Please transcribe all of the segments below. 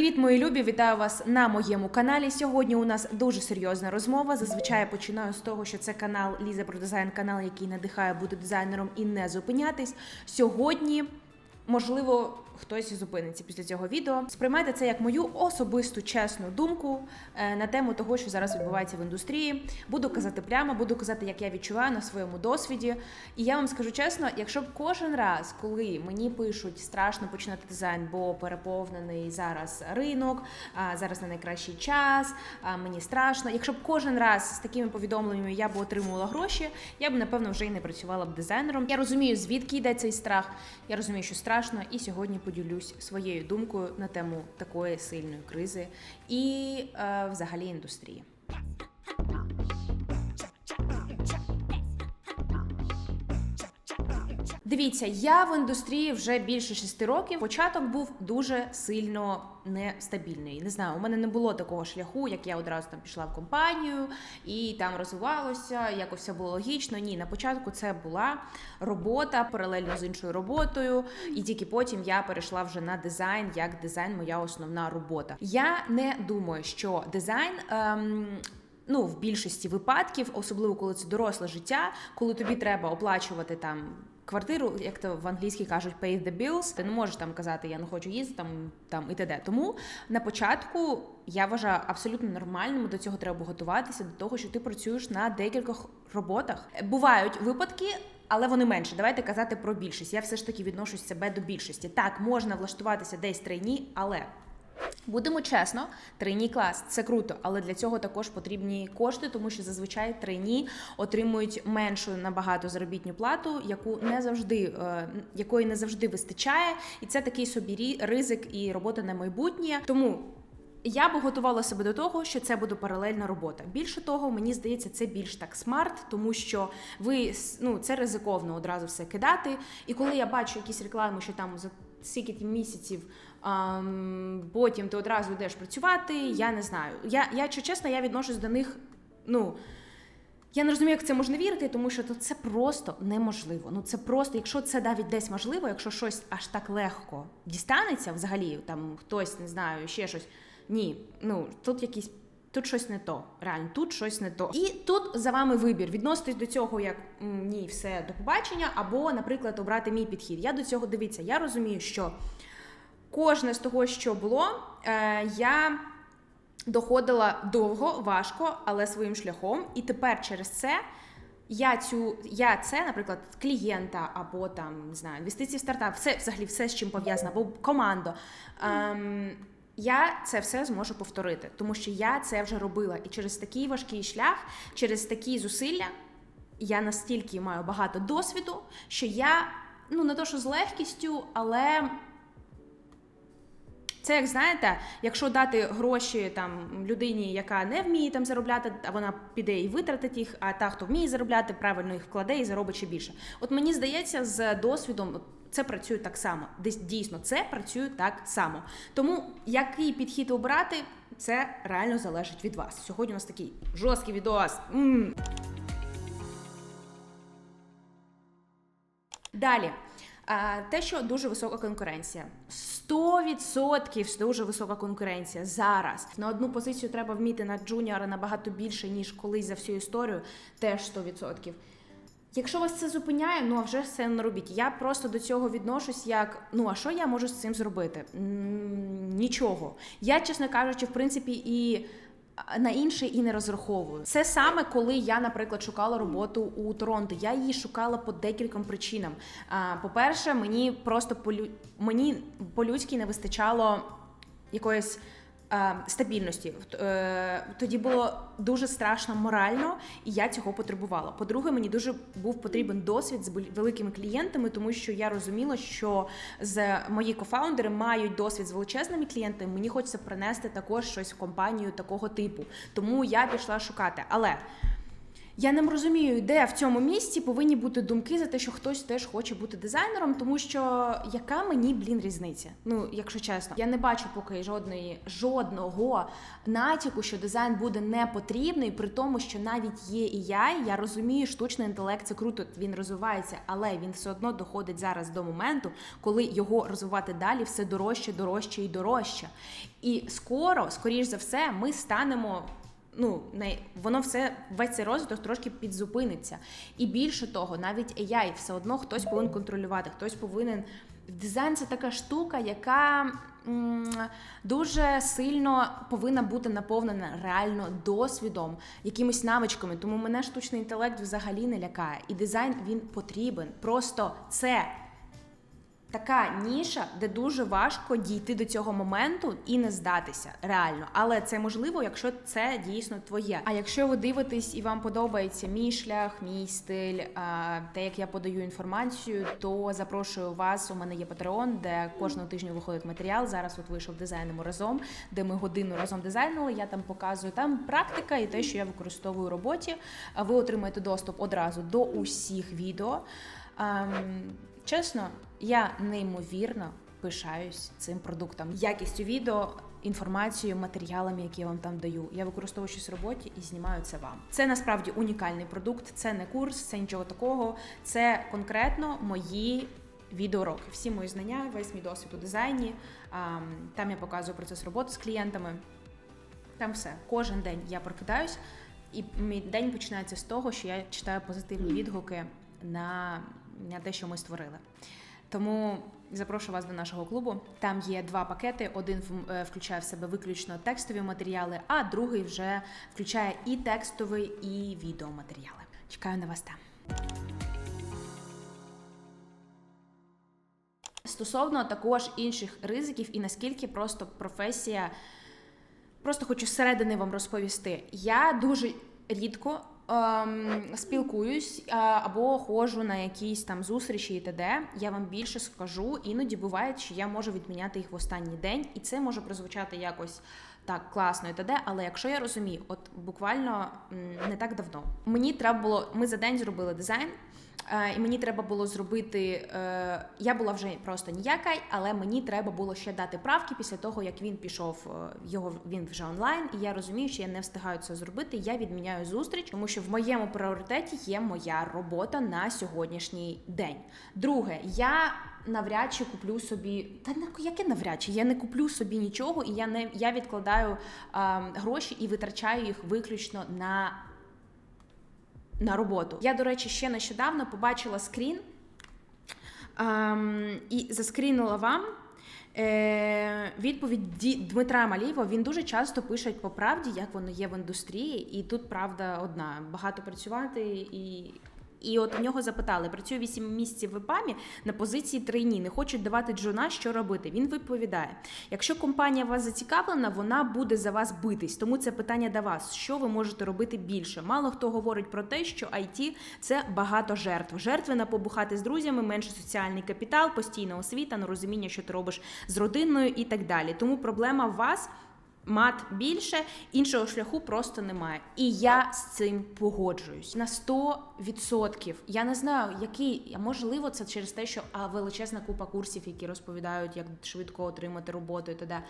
Привіт, мої любі! Вітаю вас на моєму каналі. Сьогодні у нас дуже серйозна розмова. Зазвичай починаю з того, що це канал Ліза про дизайн, канал, який надихає бути дизайнером і не зупинятись. Сьогодні, можливо, хтось зупиниться після цього відео. Сприймайте це як мою особисту чесну думку е, на тему того, що зараз відбувається в індустрії. Буду казати прямо, буду казати, як я відчуваю на своєму досвіді. І я вам скажу чесно, якщо б кожен раз, коли мені пишуть страшно починати дизайн, бо переповнений зараз ринок, зараз не найкращий час, мені страшно. Якщо б кожен раз з такими повідомленнями я б отримувала гроші, я б напевно вже й не працювала б дизайнером. Я розумію, звідки йде цей страх. Я розумію, що страшно, і сьогодні поділюсь своєю думкою на тему такої сильної кризи і е, взагалі індустрії. Дивіться, я в індустрії вже більше шести років. Початок був дуже сильно нестабільний. Не знаю, у мене не було такого шляху, як я одразу там пішла в компанію і там розвивалося, якось все було логічно. Ні, на початку це була робота паралельно з іншою роботою, і тільки потім я перейшла вже на дизайн, як дизайн моя основна робота. Я не думаю, що дизайн. Ем, Ну, в більшості випадків, особливо коли це доросле життя, коли тобі треба оплачувати там квартиру, як то в англійській кажуть, pay the bills, ти не можеш там казати, я не хочу їсти там, там і т.д. Тому на початку я вважаю абсолютно нормальним до цього треба готуватися, до того, що ти працюєш на декількох роботах. Бувають випадки. Але вони менше. Давайте казати про більшість. Я все ж таки відношусь себе до більшості. Так, можна влаштуватися десь трейні, але Будемо чесно, трейні клас це круто, але для цього також потрібні кошти, тому що зазвичай трейні отримують меншу набагато заробітну плату, яку не завжди е, якої не завжди вистачає, і це такий собі ризик і робота на майбутнє. Тому. Я би готувала себе до того, що це буде паралельна робота. Більше того, мені здається, це більш так смарт, тому що ви ну це ризиковно одразу все кидати. І коли я бачу якісь реклами, що там за стільки місяців потім ти одразу йдеш працювати, я не знаю. Я, я якщо чесно, я відношусь до них. Ну я не розумію, як це можна вірити, тому що то це просто неможливо. Ну це просто, якщо це навіть десь можливо, якщо щось аж так легко дістанеться, взагалі там хтось не знаю, ще щось. Ні, ну тут якісь. Тут щось не то, реально, тут щось не то. І тут за вами вибір. Відноситись до цього як ні, все до побачення, або, наприклад, обрати мій підхід. Я до цього дивіться. Я розумію, що кожне з того, що було, е, я доходила довго, важко, але своїм шляхом. І тепер через це я цю я це, наприклад, клієнта або там не знаю, інвестиції в стартап, все взагалі все з чим пов'язано, або команда. Ем, я це все зможу повторити, тому що я це вже робила. І через такий важкий шлях, через такі зусилля, я настільки маю багато досвіду, що я ну не то, що з легкістю, але це як знаєте, якщо дати гроші там людині, яка не вміє там заробляти, а вона піде і витратить їх, а та, хто вміє заробляти, правильно їх вкладе і заробить ще більше. От мені здається, з досвідом це працює так само. Десь дійсно це працює так само. Тому який підхід обрати, це реально залежить від вас. Сьогодні у нас такий жорсткий відеос. М. Далі. Те, що дуже висока конкуренція. 100% дуже висока конкуренція зараз. На одну позицію треба вміти на джуніора набагато більше, ніж колись за всю історію, теж 100%. Якщо вас це зупиняє, ну а вже це не робіть. Я просто до цього відношусь як: ну а що я можу з цим зробити? Нічого. Я, чесно кажучи, в принципі, і на інше і не розраховую. Це саме коли я, наприклад, шукала роботу у Торонто. Я її шукала по декільком причинам. По-перше, мені просто полю... мені по-людськи не вистачало якоїсь. Е, Стабільності Е, тоді було дуже страшно морально, і я цього потребувала. По-друге, мені дуже був потрібен досвід з великими клієнтами, тому що я розуміла, що з мої кофаундери мають досвід з величезними клієнтами. Мені хочеться принести також щось в компанію такого типу. Тому я пішла шукати. Але Я не розумію, де в цьому місці повинні бути думки за те, що хтось теж хоче бути дизайнером, тому що яка мені блін різниця? Ну, якщо чесно, я не бачу поки жодної жодного натяку, що дизайн буде не потрібний, при тому, що навіть є і я, я розумію, штучний інтелект це круто, він розвивається, але він все одно доходить зараз до моменту, коли його розвивати далі все дорожче, дорожче і дорожче. І скоро, скоріш за все, ми станемо ну не воно все весь цей розвиток трошки підзупиниться. І більше того, навіть AI все одно хтось повинен контролювати, хтось повинен. Дизайн це така штука, яка м, дуже сильно повинна бути наповнена реально досвідом, якимись навичками. Тому мене штучний інтелект взагалі не лякає. І дизайн він потрібен. Просто це така ніша, де дуже важко дійти до цього моменту і не здатися реально. Але це можливо, якщо це дійсно твоє. А якщо ви дивитесь і вам подобається мій шлях, мій стиль, те, як я подаю інформацію, то запрошую вас. У мене є Patreon, де кожного тижня виходить матеріал. Зараз от вийшов дизайнимо разом, де ми годину разом дизайнили. Я там показую там практика і те, що я використовую у роботі. Ви отримаєте доступ одразу до усіх відео. Ем, Чесно, я неймовірно пишаюсь цим продуктом, якістю відео, інформацією, матеріалами, які я вам там даю. Я використовую щось в роботі і знімаю це вам. Це насправді унікальний продукт, це не курс, це нічого такого. Це конкретно мої відеоуроки. Всі мої знання, весь мій досвід у дизайні. Там я показую процес роботи з клієнтами. Там все. Кожен день я прокидаюсь, і мій день починається з того, що я читаю позитивні відгуки на, на те, що ми створили. Тому запрошую вас до нашого клубу. Там є два пакети: один е, включає в себе виключно текстові матеріали, а другий вже включає і текстовий, і відеоматеріали. Чекаю на вас там. Стосовно також інших ризиків, і наскільки просто професія Просто хочу зсередини вам розповісти. Я дуже рідко ем, спілкуюсь е, або ходжу на якісь там зустрічі і т.д. Я вам більше скажу. Іноді буває, що я можу відміняти їх в останній день, і це може прозвучати якось так класно і т.д. Але якщо я розумію, от буквально не так давно мені треба було. Ми за день зробили дизайн. Е, І мені треба було зробити. Е, я була вже просто ніяка, але мені треба було ще дати правки після того, як він пішов. е, Його він вже онлайн, і я розумію, що я не встигаю це зробити. Я відміняю зустріч, тому що в моєму пріоритеті є моя робота на сьогоднішній день. Друге, я навряд чи куплю собі. Та на яке навряд чи я не куплю собі нічого, і я не я відкладаю е, гроші і витрачаю їх виключно на на роботу. Я, до речі, ще нещодавно побачила скрін ем, і заскрінила вам. Е, відповідь Ді- Дмитра Малієва він дуже часто пише по правді, як воно є в індустрії, і тут правда одна: багато працювати і. І от у нього запитали: працюю 8 місяців в ЕПАМі на позиції трейні, не хочуть давати джуна, що робити. Він відповідає: якщо компанія вас зацікавлена, вона буде за вас битись. Тому це питання до вас: що ви можете робити більше? Мало хто говорить про те, що IT – це багато жертв. Жертви на побухати з друзями, менше соціальний капітал, постійна освіта, нерозуміння, що ти робиш з родиною і так далі. Тому проблема в вас. Мат більше, іншого шляху просто немає. І я з цим погоджуюсь на 100%. Я не знаю, який, можливо, це через те, що а, величезна купа курсів, які розповідають, як швидко отримати роботу і т.д.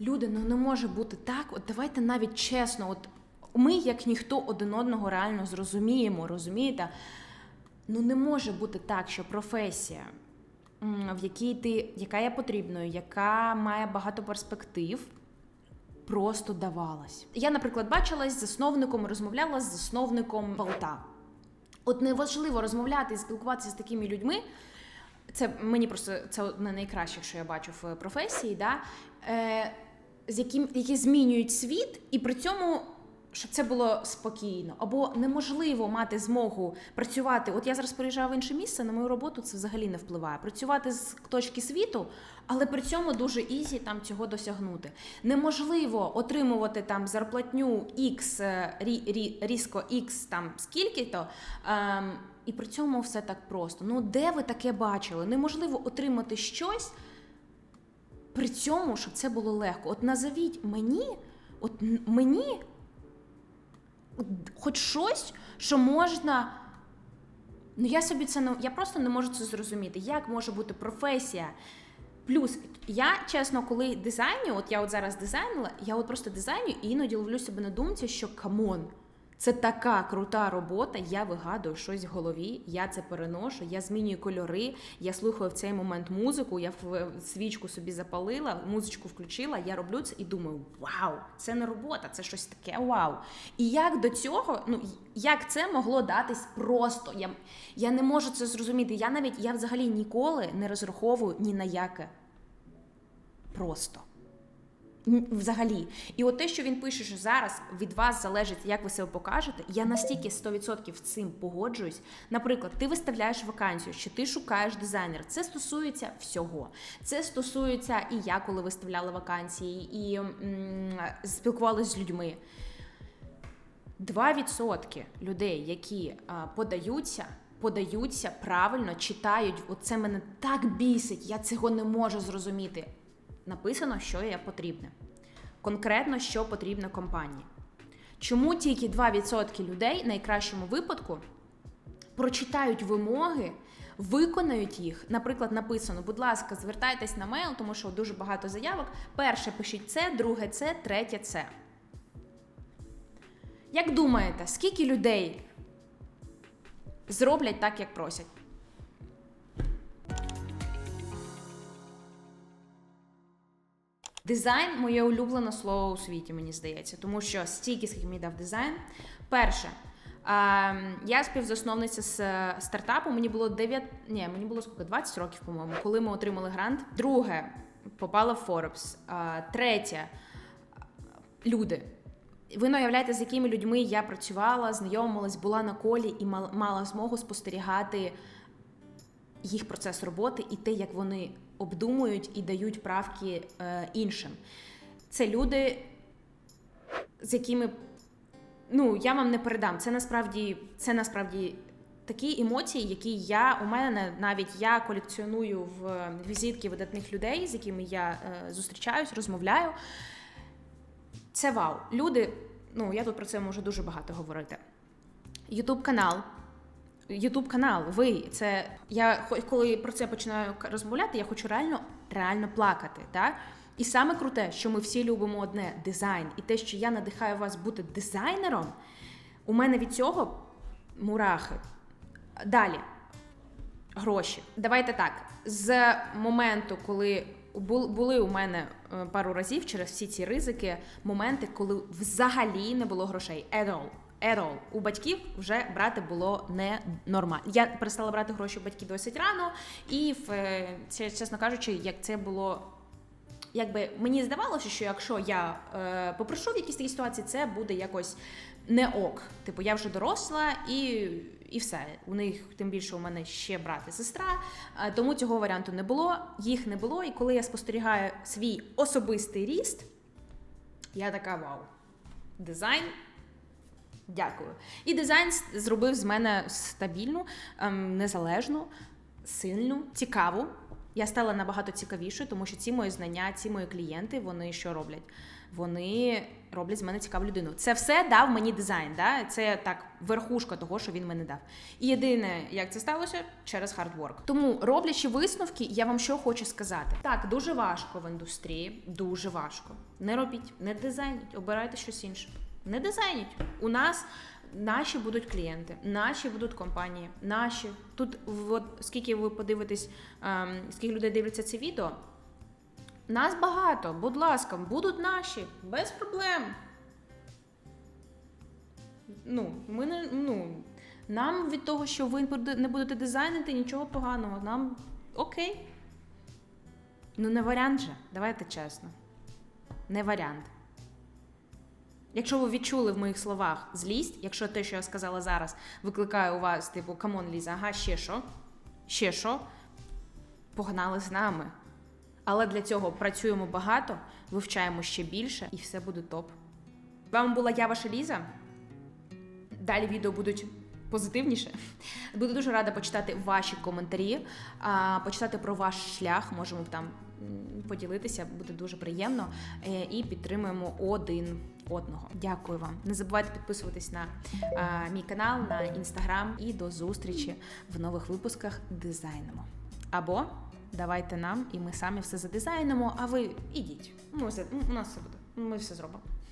Люди, ну не може бути так. От давайте навіть чесно, от ми, як ніхто один одного реально зрозуміємо, розумієте? Ну не може бути так, що професія, в якій ти, яка є потрібною, яка має багато перспектив, просто давалась. Я, наприклад, бачилась з засновником, розмовляла з засновником Болта. От неважливо розмовляти і спілкуватися з такими людьми. Це мені просто це одне найкраще, що я бачу в професії, да? е, з яким, які змінюють світ, і при цьому. Щоб це було спокійно, або неможливо мати змогу працювати. От я зараз переїжджаю в інше місце, на мою роботу це взагалі не впливає. Працювати з точки світу, але при цьому дуже ізі там цього досягнути. Неможливо отримувати там зарплатню X, е, рі, рі, різко X там скільки-то. Ем, і при цьому все так просто. Ну де ви таке бачили? Неможливо отримати щось при цьому, щоб це було легко. От назовіть мені, от мені хоч щось, що можна. Ну я собі це не я просто не можу це зрозуміти. Як може бути професія? Плюс я чесно, коли дизайню, от я от зараз дизайнила, я от просто дизайню і іноді ловлю себе на думці, що камон. Це така крута робота. Я вигадую щось в голові, я це переношу, я змінюю кольори, я слухаю в цей момент музику, я свічку собі запалила, музичку включила, я роблю це і думаю: вау, це не робота, це щось таке вау. І як до цього, ну як це могло датись просто? Я, я не можу це зрозуміти. Я навіть я взагалі ніколи не розраховую ні на яке. Просто. Взагалі, і от те, що він пише, що зараз від вас залежить, як ви себе покажете, я настільки 100% з цим погоджуюсь. Наприклад, ти виставляєш вакансію, що ти шукаєш дизайнера. Це стосується всього. Це стосується і я, коли виставляла вакансії, і м, спілкувалася з людьми. 2% людей, які а, подаються, подаються правильно, читають. Оце мене так бісить, я цього не можу зрозуміти. Написано, що є потрібне. Конкретно, що потрібно компанії. Чому тільки 2% людей, в найкращому випадку, прочитають вимоги, виконають їх. Наприклад, написано: будь ласка, звертайтесь на мейл, тому що дуже багато заявок. Перше пишіть це, друге це, третє це. Як думаєте, скільки людей зроблять так, як просять? Дизайн моє улюблене слово у світі, мені здається, тому що стільки, скільки мені дав дизайн. Перше, ем, я співзасновниця з е, стартапу. Мені було 9, ні, мені було скільки, 20 років, по-моєму, коли ми отримали грант. Друге, попала в Forbes. Е, Третє, люди. Ви не уявляєте, з якими людьми я працювала, знайомилась, була на колі і мала змогу спостерігати їх процес роботи і те, як вони обдумують і дають правки е, іншим. Це люди, з якими ну я вам не передам. Це насправді це насправді такі емоції, які я у мене навіть я колекціоную в візитки видатних людей, з якими я е, зустрічаюсь, розмовляю. Це вау. Люди, ну я тут про це можу дуже багато говорити. Ютуб канал. Ютуб канал, ви це я коли про це починаю розмовляти, я хочу реально реально плакати. Так? І саме круте, що ми всі любимо одне дизайн, і те, що я надихаю вас бути дизайнером, у мене від цього мурахи. Далі гроші. Давайте так. З моменту, коли були у мене е, пару разів через всі ці ризики, моменти, коли взагалі не було грошей. At all. At all. У батьків вже брати було не нормально. Я перестала брати гроші у батьків досить рано, і е, це, чесно кажучи, як це було. Якби мені здавалося, що якщо я е, попрошу в якійсь такій ситуації, це буде якось не ок. Типу, я вже доросла і, і все. У них тим більше у мене ще брат і сестра. Е, тому цього варіанту не було, їх не було. І коли я спостерігаю свій особистий ріст, я така вау. Дизайн. Дякую. І дизайн зробив з мене стабільну, ем, незалежну, сильну, цікаву. Я стала набагато цікавішою, тому що ці мої знання, ці мої клієнти, вони що роблять? Вони роблять з мене цікаву людину. Це все дав мені дизайн. Да? Це так верхушка того, що він мені дав. І єдине, як це сталося, через хардворк. Тому роблячи висновки, я вам що хочу сказати. Так, дуже важко в індустрії, дуже важко. Не робіть, не дизайніть, обирайте щось інше. Не дизайніть. У нас наші будуть клієнти, наші будуть компанії, наші. Тут, от, скільки ви подивитесь, ем, скільки людей дивляться це відео, нас багато, будь ласка, будуть наші, без проблем. Ну, ми не, ну, нам від того, що ви не будете дизайнити, нічого поганого. Нам окей. Ну, не варіант же, давайте чесно. Не варіант. Якщо ви відчули в моїх словах злість, якщо те, що я сказала зараз, викликає у вас, типу, камон, Ліза, ага, ще що? Ще що? Погнали з нами. Але для цього працюємо багато, вивчаємо ще більше, і все буде топ. З вами була я, ваша Ліза. Далі відео будуть позитивніше. Буду дуже рада почитати ваші коментарі, почитати про ваш шлях. Можемо там поділитися, буде дуже приємно. Е, І підтримуємо один одного. Дякую вам. Не забувайте підписуватись на а, мій канал, на інстаграм і до зустрічі в нових випусках дизайнемо. Або давайте нам, і ми самі все задизайнимо, а ви ідіть. Ми все, у нас все буде. Ми все зробимо.